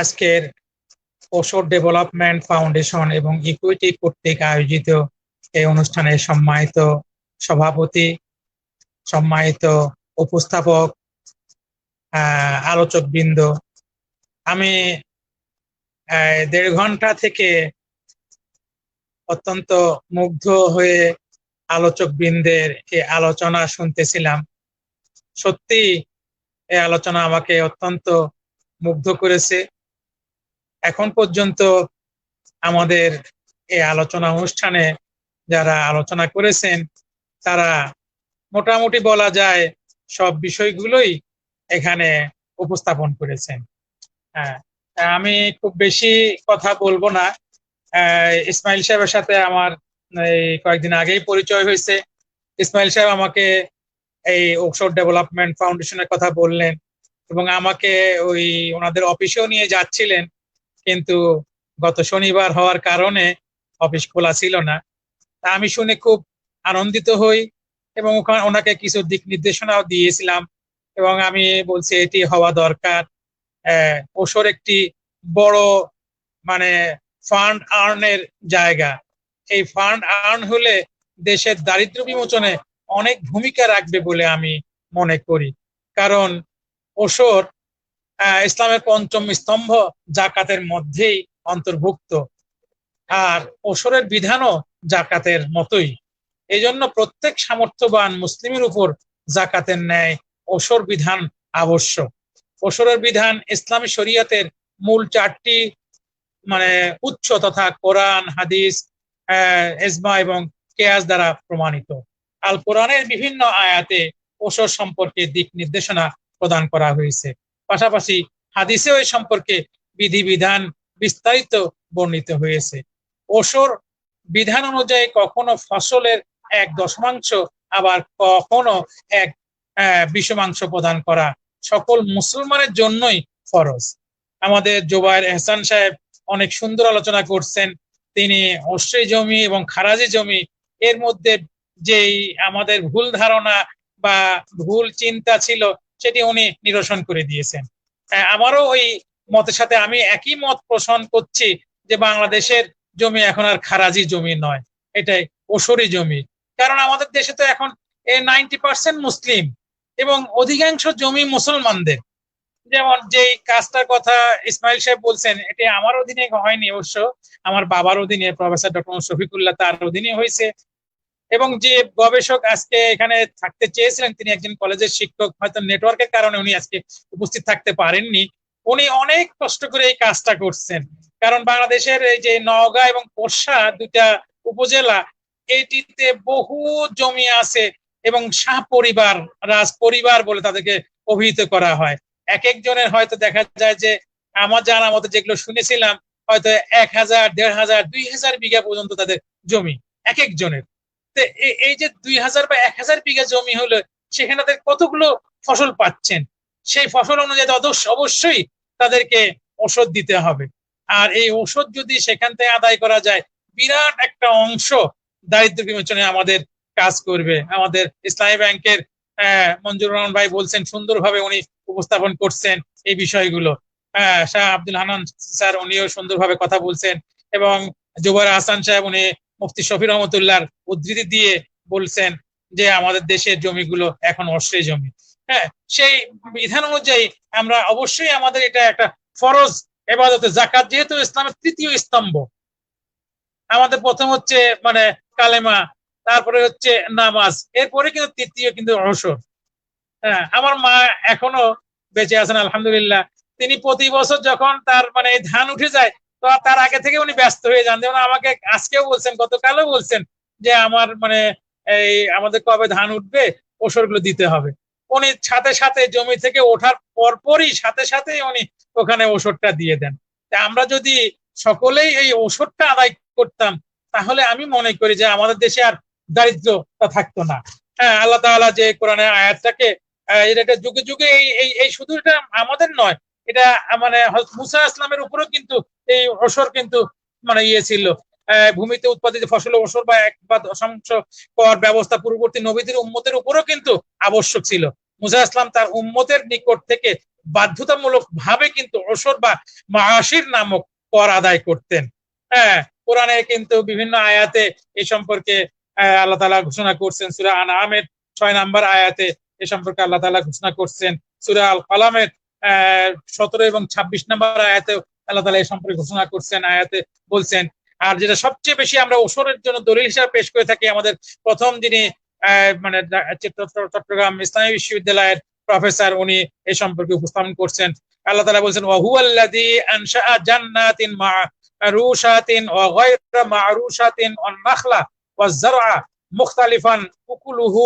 আজকের ওষুধ development foundation এবং ইকুইটি কর্তৃক আয়োজিত এই অনুষ্ঠানের সম্মানিত সভাপতি, সম্মানিত উপস্থাপক আলোচক বৃন্দ আমি দেড় ঘণ্টা থেকে অত্যন্ত মুগ্ধ হয়ে আলোচক বৃন্দের এই আলোচনা শুনতেছিলাম। সত্যি, এই আলোচনা আমাকে অত্যন্ত মুগ্ধ করেছে। এখন পর্যন্ত আমাদের এই আলোচনা অনুষ্ঠানে যারা আলোচনা করেছেন, তারা মোটামুটি বলা যায় সব বিষয়গুলোই এখানে উপস্থাপন করেছেন। হ্যাঁ আমি খুব বেশি কথা বলব না। ইসমাইল সাহেবের সাথে আমার এই কয়েকদিন আগেই পরিচয় হয়েছে। ইসমাইল সাহেব আমাকে এই ওকশোর ডেভেলপমেন্ট ফাউন্ডেশনের কথা বললেন এবং আমাকে ওই ওনাদের অফিসেও নিয়ে যাচ্ছিলেন। কিন্তু গত শনিবার হওয়ার কারণে অফিস খোলা ছিল না। তা আমি শুনে খুব আনন্দিত হই এবং ওখানে ওনাকে কিছু দিক নির্দেশনাও দিয়েছিলাম এবং আমি বলছি এটি হওয়া দরকার। ওসর একটি বড় মানে ফান্ড আর্নের জায়গা। এই ফান্ড আর্ন হলে দেশের দারিদ্র বিমোচনে অনেক ভূমিকা রাখবে বলে আমি মনে করি। কারণ ওসর ইসলামের পঞ্চম স্তম্ভ জাকাতের মধ্যেই অন্তর্ভুক্ত। আর ওসরের বিধানও জাকাতের মতোই। এই জন্য প্রত্যেক সামর্থ্যবান মুসলিমের উপর জাকাতের ন্যায় ওসর বিধান আবশ্যক। ওসরের বিধান ইসলামী শরিয়াতের মূল চারটি মানে উচ্চ তথা কোরআন, হাদিস এজমা এবং কেয়াস দ্বারা প্রমাণিত। আল কোরআনের বিভিন্ন আয়াতে ওসর সম্পর্কে দিক নির্দেশনা প্রদান করা হয়েছে। পাশাপাশি হাদিসেও এই সম্পর্কে বিধিবিধান বিস্তারিত বর্ণিত হয়েছে। ওসর বিধান অনুযায়ী কখনো ফসলের এক দশমাংশ, আবার কখনো এক বিষমাংশ প্রদান করা সকল মুসলমানের জন্যই ফরজ। আমাদের জোবায়ের এহসান সাহেব অনেক সুন্দর আলোচনা করছেন। তিনি অশ্রী জমি এবং খারাজি জমি, এর মধ্যে যেই আমাদের ভুল ধারণা বা ভুল চিন্তা ছিল সেটি উনি নিরসন করে দিয়েছেন। আমারও ওই মতের সাথে আমি একই মত পোষণ করছি যে বাংলাদেশের জমি এখন আর খারাজি জমি নয়, এটাই ওসরি জমি। কারণ আমাদের দেশে তো এখন নাইনটি পার্সেন্ট মুসলিম এবং অধিকাংশ জমি মুসলমানদের। যেমন যে কাজটার কথা ইসমাইল সাহেব বলছেন, এটি আমার অধীনে হয়নি অবশ্য, আমার বাবার অধীনে, প্রফেসর ডক্টর শফিকুল্লাহ তার অধীনে হয়েছে। এবং যে গবেষক আজকে এখানে থাকতে চেয়েছিলেন, তিনি একজন কলেজের শিক্ষক, হয়তো নেটওয়ার্কের কারণে উনি আজকে উপস্থিত থাকতে পারেননি। উনি অনেক কষ্ট করে এই কাজটা করছেন। কারণ বাংলাদেশের এই যে নওগাঁ এবং পোষা দুটা উপজেলা, এটিতে বহু জমি আছে এবং শাহ পরিবার, রাজ পরিবার বলে তাদেরকে অভিহিত করা হয়। এক একজনের হয়তো দেখা যায় যে আমার জানা মতো যেগুলো শুনেছিলাম, হয়তো এক হাজার, দেড় হাজার, দুই হাজার বিঘা পর্যন্ত তাদের জমি, এক একজনের। এই যে দুই হাজার বা এক হাজার বিঘা জমি হলো সেখানে তাদের কতগুলো ফসল পাচ্ছেন? সেই ফসল অনুযায়ী অবশ্যই তাদেরকে ওষুধ দিতে হবে। আর এই ওষুধ যদি সেখান থেকে আদায় করা যায়, বিরাট একটা অংশ দারিদ্র বিমোচনে আমাদের কাজ করবে। আমাদের ইসলামী ব্যাংকের মঞ্জুর রহমান ভাই বলছেন, সুন্দরভাবে উনি উপস্থাপন করছেন এই বিষয়গুলো। শাহ আব্দুল হানান স্যার উনিও সুন্দরভাবে কথা বলছেন এবং জুবার হাসান সাহেব উনি মুফতি শফি রহমতুল্লাহর উদ্ধৃতি দিয়ে বলছেন যে আমাদের দেশের জমিগুলো এখন অশ্রয় জমি। হ্যাঁ সেই বিধান অনুযায়ী আমরা অবশ্যই আমাদের এটা একটা ফরজ এবাদতে জাকাত যেহেতু ইসলামের তৃতীয় স্তম্ভ। আমাদের প্রথম হচ্ছে মানে কালেমা, তারপরে হচ্ছে নামাজ, এরপরে কিন্তু তৃতীয় কিন্তু অবসর হ্যাঁ আমার মা এখনও বেঁচে আছেন, আলহামদুলিল্লাহ। তিনি প্রতি বছর যখন তার মানে ধান উঠে যায় তো তার আগে থেকে উনি ব্যস্ত হয়ে যান। যেমন আমাকে আজকেও বলছেন, গতকালও বলছেন যে আমার মানে এই আমাদের কবে ধান উঠবে ওষুধগুলো দিতে হবে। উনি সাথে সাথে জমি থেকে ওঠার পরপরই সাথে সাথে উনি ওখানে ওষুধটা দিয়ে দেন। আমরা যদি সকলেই এই ওষুধটা আদায় করতাম, তাহলে আমি মনে করি যে আমাদের দেশে আর দারিদ্রতা থাকতো না। হ্যাঁ আল্লাহ তাআলা যে কোরআনের আয়াতটাকে এটা যুগে যুগে এই এই শুধু এটা আমাদের নয় এটা মানে মুসা ইসলামের উপরেও কিন্তু এই অসর কিন্তু মানে ইয়ে ছিল। ভূমিতে উৎপাদিত ফসল অসর বা এক বা দশাংশ কর ব্যবস্থা পূর্ববর্তী নবীদের উম্মতের উপরেও কিন্তু আবশ্যক ছিল। মুসা ইসলাম তার উম্মতের নিকট থেকে বাধ্যতামূলক ভাবে কিন্তু ওসর বা মাহাসির নামক কর আদায় করতেন। হ্যাঁ কোরআনে কিন্তু বিভিন্ন আয়াতে এই সম্পর্কে আল্লাহ তালা ঘোষণা করছেন। সুরা আনামের ছয় নাম্বার আয়াতে এ সম্পর্কে আল্লাহ তালা ঘোষণা করছেন। সুরা আল কালামের সতেরো এবং ছাব্বিশ নম্বর আয়াতে আল্লাহ তালা এই সম্পর্কে ঘোষণা করছেন, আয়াতে বলছেন। আর যেটা সবচেয়ে বেশি আমরা ওসরের জন্য দলিল হিসাবে পেশ করে থাকি, আমাদের প্রথম যিনি মানে চট্টগ্রাম ইসলামী বিশ্ববিদ্যালয়ের প্রফেসর, উনি এই সম্পর্কে উপস্থাপন করছেন। আল্লাহ তালা বলছেন ওয়াহুয়াল্লাযী আনশা জান্নাতিন মা'রুশাতিন ওয়া গায়রা মা'রুশাতিন ওয়ান নাখলা ওয়াজ জারআ মুখতালিফান উকুলুহু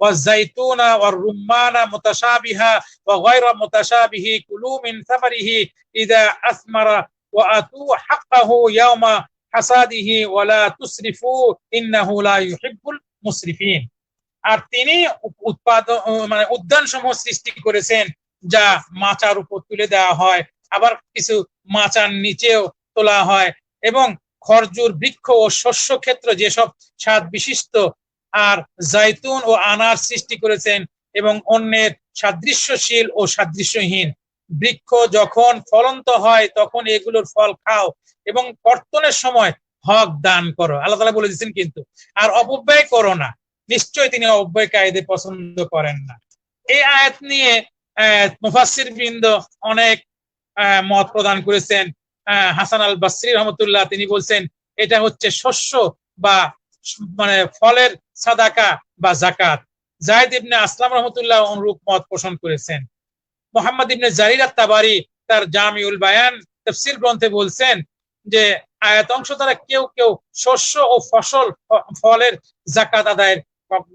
والزيتون والرمان متشابها وغير متشابه كلوا من ثمره إذا أثمر وأتوا حقه يوم حصاده ولا تسرفوا إنه لا يحب المسرفين আর তিনি উৎপাদন মানে উদ্যান সমূহ সৃষ্টি করেছেন যা মাচার উপর তুলে দেওয়া হয় আবার কিছু মাচার নিচেও তোলা হয় এবং খরজুর বৃক্ষ ও শস্য ক্ষেত্র যেসব স্বাদ বিশিষ্ট আর জাইতুন ও আনার সৃষ্টি করেছেন এবং অন্যের সাদৃশ্যশীল ও সাদৃশ্যহীন। বৃক্ষ যখন ফলন্ত হয়, তখন এগুলোর ফল খাও এবং কর্তনের সময় হক দান করো। আল্লাহ তালা বলে দিচ্ছেন কিন্তু, আর অপব্যয় করো না। নিশ্চয় তিনি অব্যয় কায়দে পছন্দ করেন না। এই আয়াত নিয়ে মুফাসির বৃন্দ অনেক মত প্রদান করেছেন। হাসান আল বাসরি রহমতুল্লাহ তিনি বলছেন, এটা হচ্ছে শস্য বা মানে ফলের সাদাকা বা জাকাত জায়দ ইবনে আসলাম রহমতুল্লাহ অনুরূপ মত পোষণ করেছেন। মোহাম্মদ ইবনে জারির তাবারি তার জামিউল বায়ান তফসির গ্রন্থে বলছেন যে, আয়াত অংশ দ্বারা কেউ কেউ শস্য ও ফসল, ফলের জাকাত আদায়ের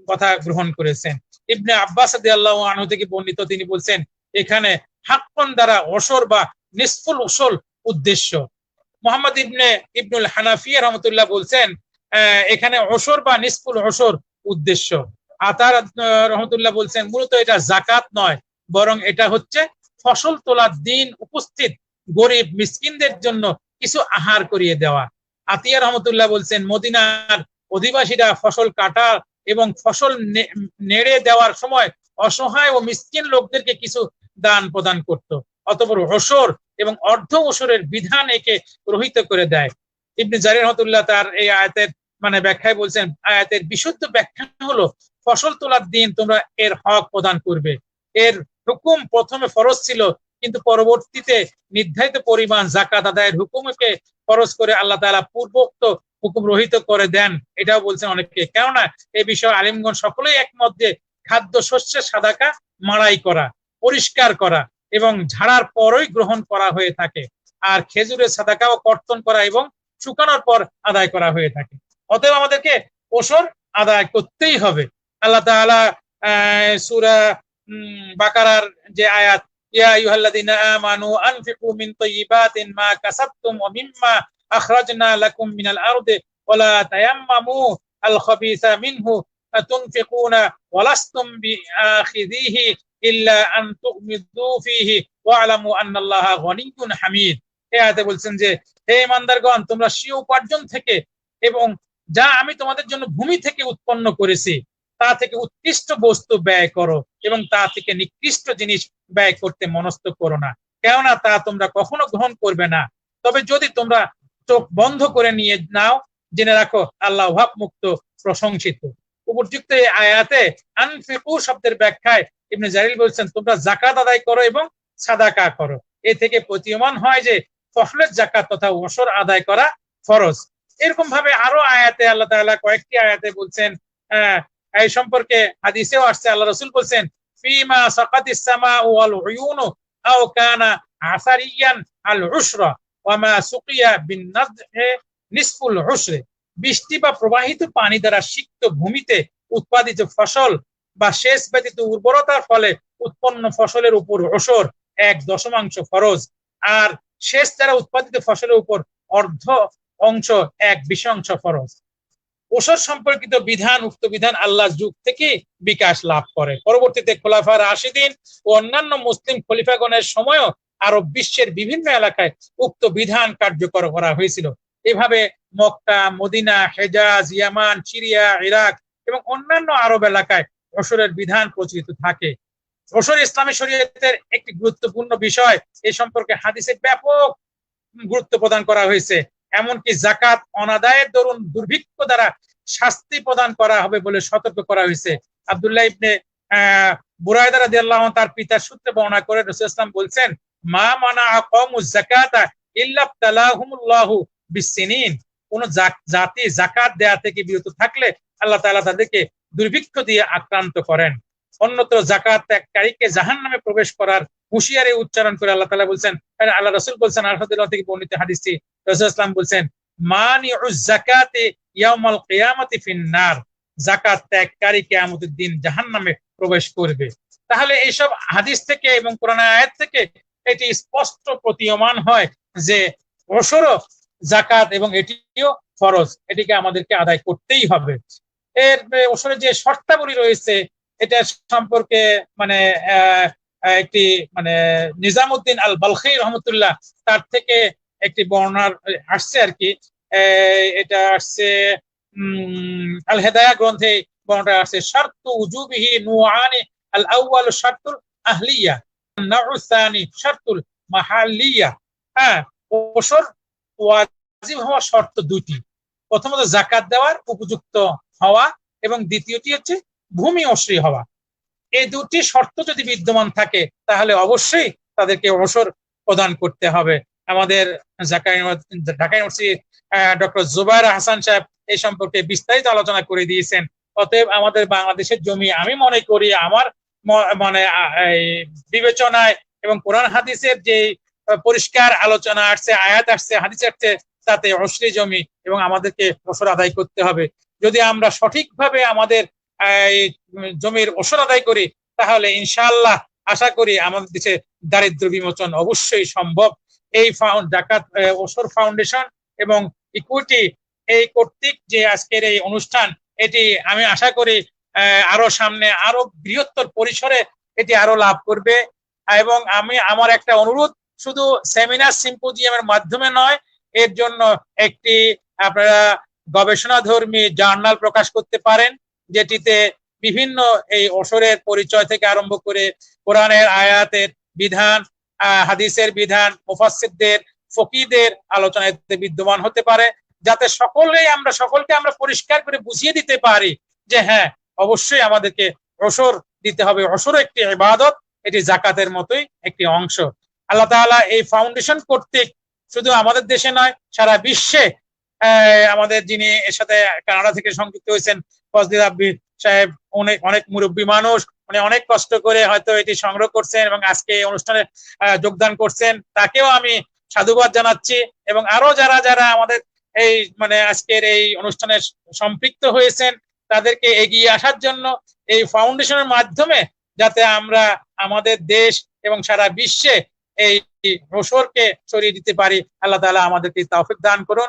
কথা গ্রহণ করেছেন। ইবনে আব্বাস আল্লাহ আনহু থেকে বর্ণিত তিনি বলছেন, এখানে হাক্কন দ্বারা অসর বা নিষ্ফুল ওসল উদ্দেশ্য। মোহাম্মদ ইবনে ইবনুল হানাফিয়া রহমতুল্লাহ বলছেন এখানে অসর বা নিসফুল অসর উদ্দেশ্য। আতার রহমতুল্লাহ বলছেন, মূলত এটা জাকাত নয়, বরং এটা হচ্ছে ফসল তোলার দিন উপস্থিত গরিব মিসকিনদের জন্য কিছু আহার করিয়ে দেওয়া। আতিয়া রহমতুল্লাহ বলছেন, মদিনার অধিবাসীরা ফসল কাটা এবং ফসল নেড়ে দেওয়ার সময় অসহায় ও মিসকিন লোকদেরকে কিছু দান প্রদান করত। অতপর অসর এবং অর্ধ ওসরের বিধান একে রহিত করে দেয়। ইবনে জারি রহমতুল্লাহ তার এই আয়াতের মানে ব্যাখ্যায় বলছেন, আয়াতের বিশুদ্ধ ব্যাখ্যা হলো, ফসল তোলার দিন তোমরা এর হক প্রদান করবে। এর হুকুম প্রথমে ফরজ ছিল, কিন্তু পরবর্তীতে নির্ধারিত পরিমাণ জাকাত আদায়ের হুকুমকে ফরজ করে আল্লাহ তালা পূর্বোক্ত হুকুম রহিত করে দেন। এটাও বলছেন অনেকে। কেননা এই বিষয়ে আলিমগঞ্জ সকলেই একমত যে খাদ্য শস্যের সাদাকা মাড়াই করা, পরিষ্কার করা এবং ঝাড়ার পরই গ্রহণ করা হয়ে থাকে। আর খেজুরের সাদাকাও কর্তন করা এবং শুকানোর পর আদায় করা হয়ে থাকে। অতএব আমাদেরকে ওসর আদায় করতেই হবে। আল্লাহ তাআলা সুরা বাকারার যে আয়াত, ইয়া আইয়ুহাল্লাযীনা আমানু আনফিকু মিন তাইয়্যিবাতিন মা কাসাবতুম ওয়া মিম্মা আখরাজনা লাকুম মিনাল আরদি তায়াম্মামু আল মিনহু এই আয়াতে বলছেন যে, হে ইমানদারগণ, তোমরা স্বীয় উপার্জন থেকে এবং যা আমি তোমাদের জন্য ভূমি থেকে উৎপন্ন করেছি, তা থেকে উৎকৃষ্ট বস্তু ব্যয় করো এবং তা থেকে নিকৃষ্ট জিনিস ব্যয় করতে মনস্থ করো না। কেননা তা তোমরা কখনো গ্রহণ করবে না। তবে যদি তোমরা চোখ বন্ধ করে নিয়ে নাও, জেনে রাখো, আল্লাহ অভাব মুক্ত প্রশংসিত। উপযুক্ত এই আয়াতে আনফিকু শব্দের ব্যাখ্যায় ইবনে জারিল বলছেন, তোমরা জাকাত আদায় করো এবং সাদাকা করো। এ থেকে প্রতীয়মান হয় যে ফসলের জাকাত তথা ওসর আদায় করা ফরজ। এরকম ভাবে আরও আয়াতে আল্লাহ তাআলা কয়েকটি আয়াতে বলছেন এই সম্পর্কে হাদিসেও আসছে, আল্লাহ রসুল বলছেন, ফিমা সাকাতিস সামা ওয়াল উয়ুনু আও কানা আসারিয়ান আল উশরা ওয়ামা সুকিয়া বিন নাযহি নিসফুল উশরে। বৃষ্টি বা প্রবাহিত পানি দ্বারা সিক্ত ভূমিতে উৎপাদিত ফসল বা সেচ ব্যতীত উর্বরতার ফলে উৎপন্ন ফসলের উপর ওসর এক দশমাংশ ফরজ। আর শেষ দ্বারা উৎপাদিত ফসলের উপর অর্ধ অংশ এক বিশাংশ ফরজ। ওসর সম্পর্কিত বিধান, উক্ত বিধান আল্লাহ যুগ থেকে বিকাশ লাভ করে। পরবর্তীতে খোলাফা রাশিদিন ও অন্যান্য মুসলিম খলিফাগণের সময়ও আরব বিশ্বের বিভিন্ন এলাকায় উক্ত বিধান কার্যকর করা হয়েছিল। এভাবে Mecca, Medina, Hejaz, Yemen, Syria, Iraq এবং অন্যান্য আরব এলাকায় ওসরের বিধান প্রচলিত থাকে। ওসর ইসলামী শরীয়তের একটি গুরুত্বপূর্ণ বিষয়, এ সম্পর্কে হাদিসে ব্যাপক গুরুত্ব প্রদান করা হয়েছে। এমনকি জাকাত অনাদায়ের দরুন দুর্ভিক্ষ দ্বারা শাস্তি প্রদান করা হবে বলে সতর্ক করা হয়েছে। আবদুল্লাহ ইবনে তার পিতার সূত্রে বর্ণনা করে রাসূল ইসলাম বলছেন, মা মানা কওমু যাকাতা ইল্লা তালাহুমুল্লাহু বিসসিনিন কোন জাতি জাকাত দেয়া থেকে বিরত থাকলে আল্লাহ তাআলা তাদেরকে দুর্ভিক্ষ দিয়ে আক্রান্ত করেন। অন্যত্র জাকাত ত্যাগকারীকে জাহান নামে প্রবেশ করার হুঁশিয়ারে উচ্চারণ করে আল্লাহ তালা বলছেন আল্লাহ রসুল বলছেন আলহাদুল্লাহ থেকে বর্ণিত হাদিসটি, রসুল ইসলাম বলছেন মানি জাকাতে ইয়াউমাল কিয়ামতি ফিন্নার জাকাত ত্যাগকারী কিয়ামতের দিন জাহান নামে প্রবেশ করবে। তাহলে এইসব হাদিস থেকে এবং কোরআন আয়াত থেকে এটি স্পষ্ট প্রতীয়মান হয় যে অসর জাকাত এবং এটিও ফরজ, এটিকে আমাদেরকে আদায় করতেই হবে। এর ওসরে যে শর্তাবলী রয়েছে এটা সম্পর্কে মানে একটি মানে নিজামুদ্দিন আল বালখি রহমতুল্লাহ, তার থেকে একটি বর্ণার আসছে আর কি। এটা আসছে আল হেদায়া গ্রন্থে বর্ণটা আসছে, শর্ত উজুবিহি নুআনি আল আউয়াল শর্তুল আহলিয়া নাউসানি শর্তুল মাহালিয়া। হ্যাঁ ওসর ওয়াজিব হওয়া শর্ত দুটি প্রথমত জাকাত দেওয়ার, উপযুক্ত হওয়া, এবং দ্বিতীয়টি হচ্ছে ভূমি অশ্রী হওয়া। এই দুটি শর্ত যদি বিদ্যমান থাকে, তাহলে অবশ্যই তাদেরকে অবসর প্রদান করতে হবে। আমাদের ঢাকা ইউনিভার্সিটি ডক্টর জুবাইর হাসান সাহেব এই সম্পর্কে বিস্তারিত আলোচনা করে দিয়েছেন। অতএব আমাদের বাংলাদেশের জমি আমি মনে করি আমার মানে বিবেচনায় এবং কোরআন হাদিসের যে পরিষ্কার আলোচনা আসছে, আয়াত আসছে, হাদিস আসছে, তাতে অশ্রী জমি এবং আমাদেরকে বছর আদায় করতে হবে। যদি আমরা সঠিকভাবে আমাদের জমির ওষুধ আদায় করি, তাহলে ইনশাল্লাহ আশা করি আমাদের দেশে দারিদ্র বিমোচন অবশ্যই সম্ভব। এই ডাকাত ওসর ফাউন্ডেশন এবং ইকুইটি এই কর্তৃক যে আজকের এই অনুষ্ঠান, এটি আমি আশা করি আরও সামনে আরও বৃহত্তর পরিসরে এটি আরও লাভ করবে। এবং আমি, আমার একটা অনুরোধ, শুধু সেমিনার সিম্পোজিয়ামের মাধ্যমে নয়, এর জন্য একটি আপনারা গবেষণাধর্মী জার্নাল প্রকাশ করতে পারেন। যেটিতে বিভিন্ন এই অসরের পরিচয় থেকে আরম্ভ করে কোরআনের আয়াতের বিধান হাদিসের বিধান মুফাসিদদের ফকিদের আলোচনায় বিদ্যমান হতে পারে, যাতে সকলেই আমরা, সকলকে আমরা পরিষ্কার করে বুঝিয়ে দিতে পারি যে হ্যাঁ অবশ্যই আমাদেরকে অসর দিতে হবে। অসর একটি ইবাদত, এটি জাকাতের মতোই একটি অংশ। আল্লাহ তাআলা এই ফাউন্ডেশন কর্তৃক শুধু আমাদের দেশে নয়, সারা বিশ্বে আমাদের যিনি এর সাথে কানাডা থেকে সংযুক্ত হয়েছেন ফজলি রাব্বি সাহেব অনেক অনেক মুরব্বী মানুষ, উনি অনেক কষ্ট করে হয়তো এটি সংগ্রহ করছেন এবং আজকে এই অনুষ্ঠানে যোগদান করছেন। তাকেও আমি সাধুবাদ জানাচ্ছি এবং আরও যারা যারা আমাদের এই মানে আজকের এই অনুষ্ঠানে সম্পৃক্ত হয়েছেন, তাদেরকে এগিয়ে আসার জন্য এই ফাউন্ডেশনের মাধ্যমে যাতে আমরা আমাদের দেশ এবং সারা বিশ্বে এই রসরকে ছড়িয়ে দিতে পারি। আল্লাহ তালা আমাদেরকে তাওফিক দান করুন।